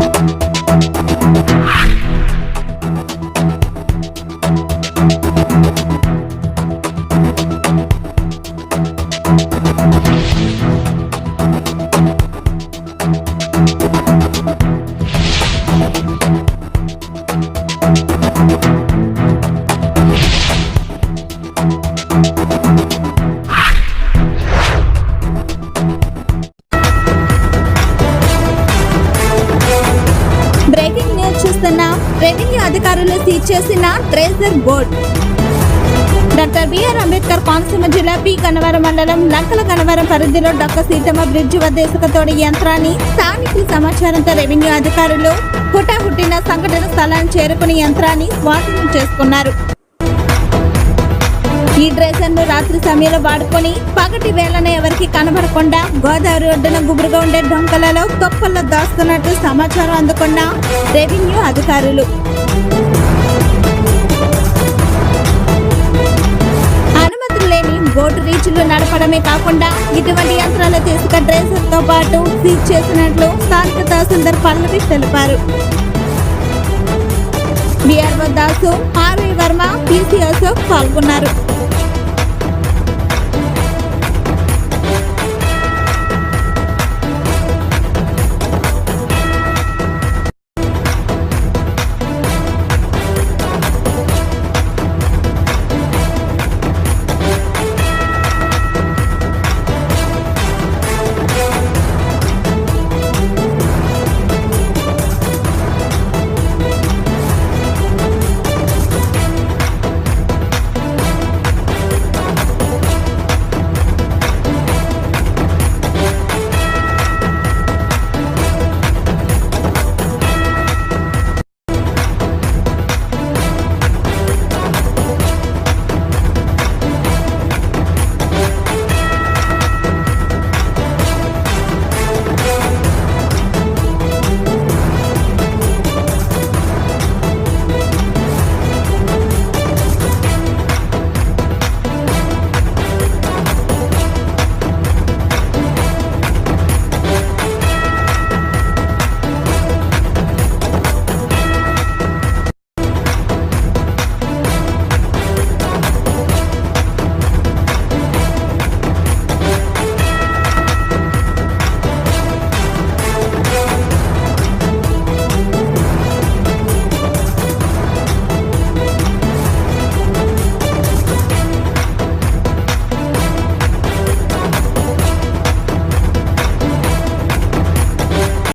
Thank చేస్తున్న revenue అధికారులు seize చేసిన treasure board. Doctor BR Ambedkar Konaseema జిల్లా పి. కనవరం మండలం లంకల కనవరం పరిధిలో డొక్క సీతమ్మ బ్రిడ్జ్ వద్ద ఇసుకతోడి యంత్రాన్ని స్థానికుల సమాచారంతో రెవెన్యూ అధికారులు హుటాహుట్టిన సంఘటన స్థలాన్ని చేరుకుని యంత్రాన్ని స్వాధీనం చేసుకున్నారు. ఈ డ్రెసర్ను రాత్రి సమయంలో వాడుకొని పగటి వేళన ఎవరికి కనబడకుండా గోదావరి ఒడ్డున గుబురుగా ఉండే డొంకలలో తొప్పల్లో దాస్తున్నట్టు సమాచారం అందుకున్న రెవెన్యూ అధికారులు. అనుమతులు లేని బోటు రీచ్లు నడపడమే కాకుండా ఇటువంటి యంత్రాలు తీసుక డ్రెసర్తో పాటు సీజ్ చేసినట్లు స్థానిక తహసీల్దార్ పల్లవి తెలిపారు. BRO Dasu RV Varma PC Ashok పాల్గొన్నారు.